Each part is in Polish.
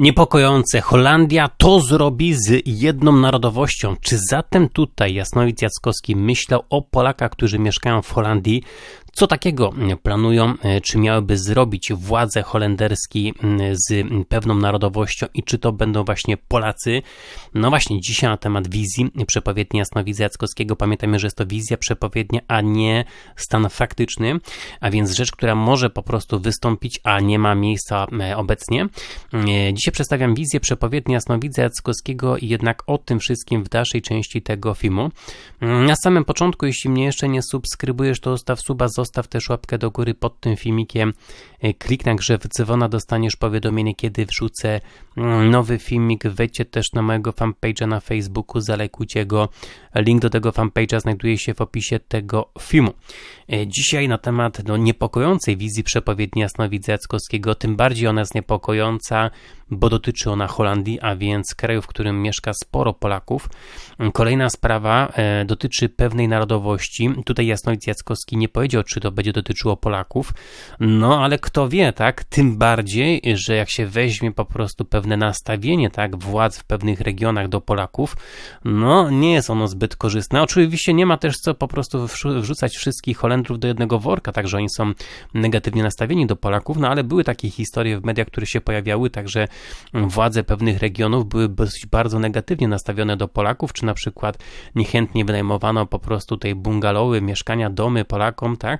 Niepokojące. Holandia to zrobi z jedną narodowością. Czy zatem tutaj Jasnowic Jackowski myślał o Polakach, którzy mieszkają w Holandii? Co takiego planują, e, czy miałyby zrobić władze holenderskie z pewną narodowością i czy to będą właśnie Polacy? No właśnie, dzisiaj na temat wizji przepowiedni Jasnowidza Jackowskiego. Pamiętajmy, że jest to wizja przepowiednia, a nie stan faktyczny, a więc rzecz, która może po prostu wystąpić, a nie ma miejsca e, obecnie. E, dzisiaj przedstawiam wizję przepowiedni Jasnowidza Jackowskiego i jednak o tym wszystkim w dalszej części tego filmu. Na samym początku, jeśli mnie jeszcze nie subskrybujesz, to zostaw suba, zostaw też łapkę do góry pod tym filmikiem. E, klik na grze dzwona, dostaniesz powiadomienie, kiedy wrzucę mm, nowy filmik. Wejdźcie też na mojego fanpage'a na Facebooku, zalajkujcie go. Link do tego fanpage'a znajduje się w opisie tego filmu. E, dzisiaj na temat no, niepokojącej wizji przepowiedni Jasnowidza Jackowskiego, tym bardziej ona jest niepokojąca, bo dotyczy ona Holandii, a więc kraju, w którym mieszka sporo Polaków. Kolejna sprawa e, dotyczy pewnej narodowości. Tutaj Jasnowic Jackowski nie powiedział, czy to będzie dotyczyło Polaków, no ale kto wie, tak? Tym bardziej, że jak się weźmie po prostu pewne nastawienie, tak, władz w pewnych regionach do Polaków, no nie jest ono zbyt korzystne. Oczywiście nie ma też co po prostu wrzucać wszystkich Holendrów do jednego worka, tak, że oni są negatywnie nastawieni do Polaków, no ale były takie historie w mediach, które się pojawiały, także władze pewnych regionów były dosyć bardzo negatywnie nastawione do Polaków, czy na przykład niechętnie wynajmowano po prostu tej bungalowy, mieszkania, domy Polakom, tak?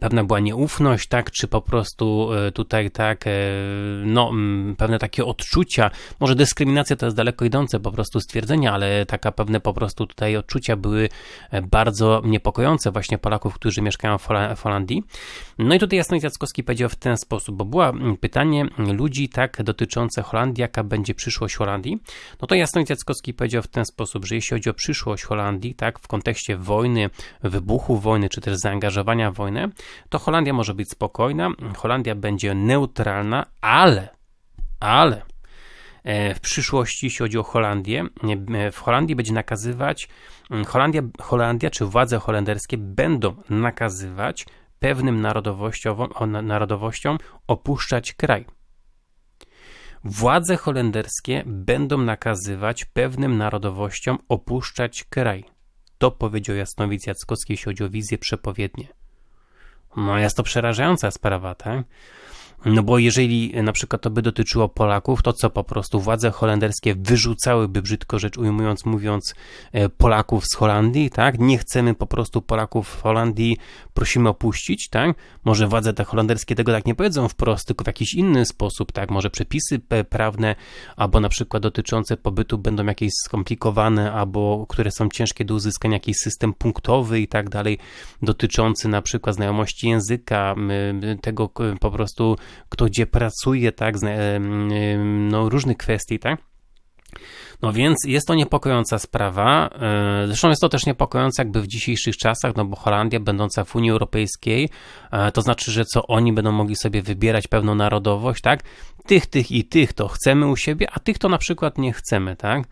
pewna była nieufność, tak, czy po prostu e, tutaj tak, e, no, pewne takie odczucia, może dyskryminacja to jest daleko idące po prostu stwierdzenie, ale taka pewne po prostu tutaj odczucia były bardzo niepokojące właśnie Polaków, którzy mieszkają w Holandii. No i tutaj Jasnowic Jackowski powiedział w ten sposób, bo było pytanie ludzi tak dotyczące Holandii, jaka będzie przyszłość Holandii, no to Jasnowic Jackowski powiedział w ten sposób, że jeśli chodzi o przyszłość Holandii, tak, w kontekście wojny, wybuchu wojny, czy też zaangażowania w wojnę, to Holandia może być spokojna, Holandia będzie neutralna, ale, ale e, w przyszłości, jeśli chodzi o Holandię, e, w Holandii będzie nakazywać, mm, Holandia, Holandia czy władze holenderskie będą nakazywać pewnym narodowościom opuszczać kraj. Władze holenderskie będą nakazywać pewnym narodowościom opuszczać kraj. To powiedział Jasnowic Jackowski, jeśli chodzi o wizję przepowiednie. No jest to przerażająca sprawa, tak? No bo jeżeli na przykład to by dotyczyło Polaków, to co po prostu władze holenderskie wyrzucałyby, brzydko rzecz ujmując, mówiąc, e, Polaków z Holandii, tak? Nie chcemy po prostu Polaków w Holandii, prosimy opuścić, tak? Może władze te holenderskie tego tak nie powiedzą wprost, tylko w jakiś inny sposób, tak? Może przepisy prawne, albo na przykład dotyczące pobytu będą jakieś skomplikowane, albo które są ciężkie do uzyskania, jakiś system punktowy i tak dalej, dotyczący na przykład znajomości języka, tego po prostu kto gdzie pracuje, tak, no różnych kwestii, tak. No więc jest to niepokojąca sprawa. E, zresztą jest to też niepokojące jakby w dzisiejszych czasach, no bo Holandia będąca w Unii Europejskiej, e, to znaczy, że co oni będą mogli sobie wybierać pewną narodowość, tak? Tych, tych i tych to chcemy u siebie, a tych to na przykład nie chcemy, tak?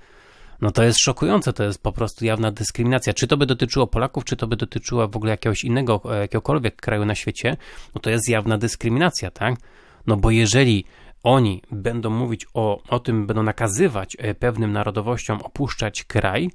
No to jest szokujące, to jest po prostu jawna dyskryminacja. Czy to by dotyczyło Polaków, czy to by dotyczyło w ogóle jakiegoś innego, e, jakiegokolwiek kraju na świecie, no to jest jawna dyskryminacja, tak? No bo jeżeli oni będą mówić o, o tym, będą nakazywać e, pewnym narodowościom opuszczać kraj,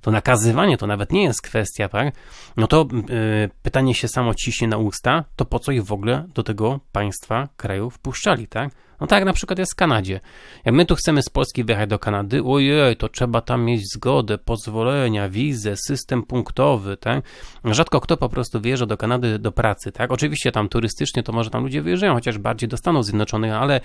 to nakazywanie to nawet nie jest kwestia, tak? No to yy, pytanie się samo ciśnie na usta, to po co ich w ogóle do tego państwa, kraju wpuszczali, tak? No tak na przykład jest w Kanadzie. Jak my tu chcemy z Polski wyjechać do Kanady, ojej, to trzeba tam mieć zgodę, pozwolenia, wizę, system punktowy, tak? Rzadko kto po prostu wyjeżdża do Kanady do pracy, tak? Oczywiście tam turystycznie to może tam ludzie wyjeżdżają, chociaż bardziej do Stanów Zjednoczonych, ale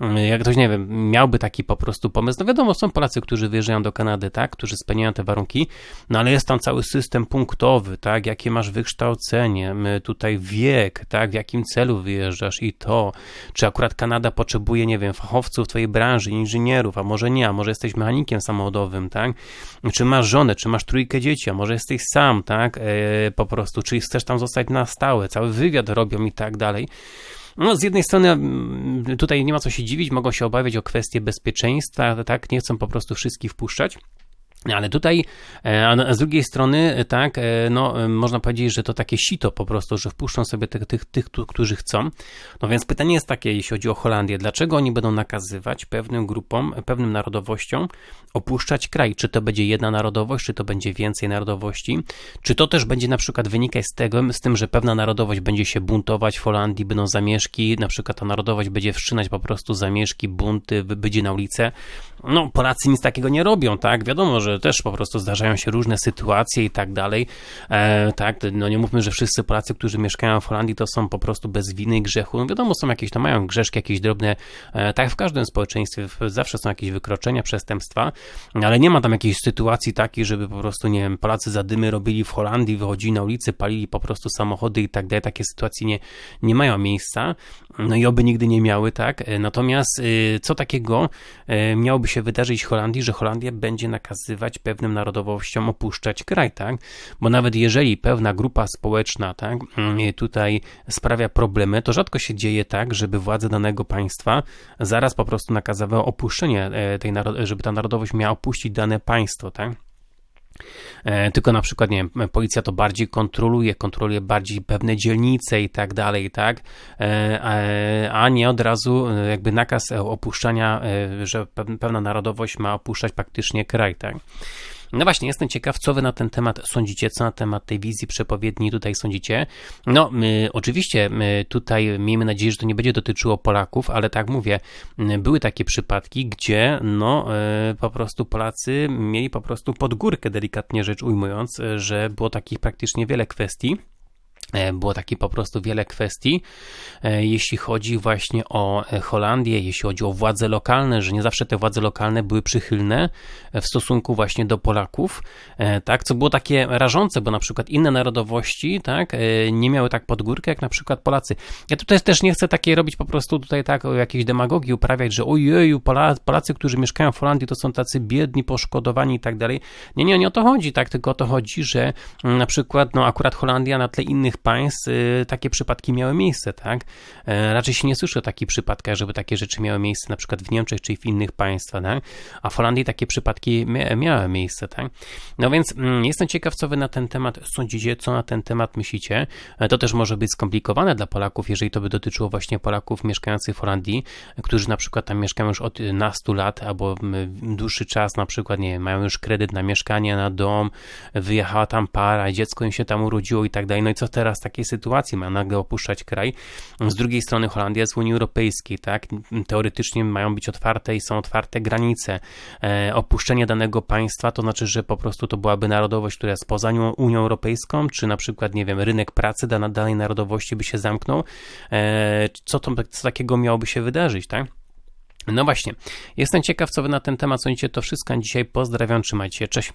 mm, jak ktoś, nie wiem, miałby taki po prostu pomysł, no wiadomo, są Polacy, którzy wyjeżdżają do Kanady, tak? Którzy spełniają te warunki, no ale jest tam cały system punktowy, tak? Jakie masz wykształcenie, tutaj wiek, tak? W jakim celu wyjeżdżasz i to, czy akurat Kanada potrzebuje potrzebuje, nie wiem, fachowców twojej branży, inżynierów, a może nie, a może jesteś mechanikiem samochodowym, tak? Czy masz żonę, czy masz trójkę dzieci, a może jesteś sam, tak? E, po prostu, czy chcesz tam zostać na stałe, cały wywiad robią i tak dalej. No, z jednej strony mm, tutaj nie ma co się dziwić, mogą się obawiać o kwestie bezpieczeństwa, tak? Nie chcą po prostu wszystkich wpuszczać. Ale tutaj, e, a z drugiej strony, e, tak, e, no, można powiedzieć, że to takie sito po prostu, że wpuszczą sobie tych, tych, tych, którzy chcą. No więc pytanie jest takie, jeśli chodzi o Holandię, dlaczego oni będą nakazywać pewnym grupom, pewnym narodowościom opuszczać kraj? Czy to będzie jedna narodowość, czy to będzie więcej narodowości? Czy to też będzie na przykład wynikać z tego, z tym, że pewna narodowość będzie się buntować w Holandii, będą zamieszki, na przykład ta narodowość będzie wszczynać po prostu zamieszki, bunty, będzie na ulicę? No, Polacy nic takiego nie robią, tak? Wiadomo, że też po prostu zdarzają się różne sytuacje i tak dalej. E, tak, no nie mówmy, że wszyscy Polacy, którzy mieszkają w Holandii, to są po prostu bez winy i grzechu. No wiadomo, są jakieś, to mają grzeszki, jakieś drobne, e, tak w każdym społeczeństwie zawsze są jakieś wykroczenia, przestępstwa, ale nie ma tam jakiejś sytuacji takiej, żeby po prostu, nie wiem, Polacy zadymy robili w Holandii, wychodzili na ulicę, palili po prostu samochody i tak dalej. Takie sytuacje nie, nie mają miejsca. No i oby nigdy nie miały, tak? E, natomiast y, co takiego e, miałoby się wydarzyć w Holandii, że Holandia będzie nakazywać pewnym narodowościom opuszczać kraj, tak? Bo nawet jeżeli pewna grupa społeczna, tak, mm, tutaj sprawia problemy, to rzadko się dzieje tak, żeby władze danego państwa zaraz po prostu nakazywały opuszczenie e, tej, żeby ta narodowość miała opuścić dane państwo, tak? E, tylko na przykład, nie wiem, policja to bardziej kontroluje, kontroluje bardziej pewne dzielnice i tak dalej, tak, e, a nie od razu e, jakby nakaz opuszczania, że pewna narodowość ma opuszczać praktycznie kraj, tak. No właśnie, jestem ciekaw, co wy na ten temat sądzicie, co na temat tej wizji przepowiedni tutaj sądzicie. No, my, oczywiście my tutaj miejmy nadzieję, że to nie będzie dotyczyło Polaków, ale tak mówię, były takie przypadki, gdzie no po prostu Polacy mieli po prostu pod górkę, delikatnie rzecz ujmując, że było takich praktycznie wiele kwestii, E, było takie po prostu wiele kwestii, e, jeśli chodzi właśnie o e, Holandię, jeśli chodzi o władze lokalne, że nie zawsze te władze lokalne były przychylne w stosunku właśnie do Polaków, tak, co było takie rażące, bo na przykład inne narodowości, tak, nie miały tak pod górkę jak na przykład Polacy. Ja tutaj też nie chcę takiej robić po prostu tutaj tak jakiejś demagogii uprawiać, że ojeju, Polacy, którzy mieszkają w Holandii to są tacy biedni, poszkodowani i tak dalej. Nie, nie, nie o to chodzi, tak, tylko o to chodzi, że mm, na przykład, no akurat Holandia na tle innych innych państw y, takie przypadki miały miejsce, tak? E, raczej się nie słyszy o takich przypadkach, żeby takie rzeczy miały miejsce na przykład w Niemczech czy w innych państwach, tak? A w Holandii takie przypadki miały miejsce, tak? No więc mm, jestem ciekaw, co wy na ten temat sądzicie, co na ten temat myślicie. E, to też może być skomplikowane dla Polaków, jeżeli to by dotyczyło właśnie Polaków mieszkających w Holandii, którzy na przykład tam mieszkają już od nastu lat albo dłuższy czas, na przykład, nie mają już kredyt na mieszkanie, na dom, wyjechała tam para, dziecko im się tam urodziło i tak dalej. No i co teraz? Teraz takiej sytuacji, mają nagle opuszczać kraj. Z drugiej strony Holandia jest w Unii Europejskiej, tak? Teoretycznie mają być otwarte i są otwarte granice. E, opuszczenie danego państwa to znaczy, że po prostu to byłaby narodowość, która jest poza Unią Europejską, czy na przykład, nie wiem, rynek pracy danej narodowości by się zamknął. E, co, to, co takiego miałoby się wydarzyć, tak? No właśnie, jestem ciekaw, co wy na ten temat sądzicie. To wszystko dzisiaj. Pozdrawiam, trzymajcie się, cześć.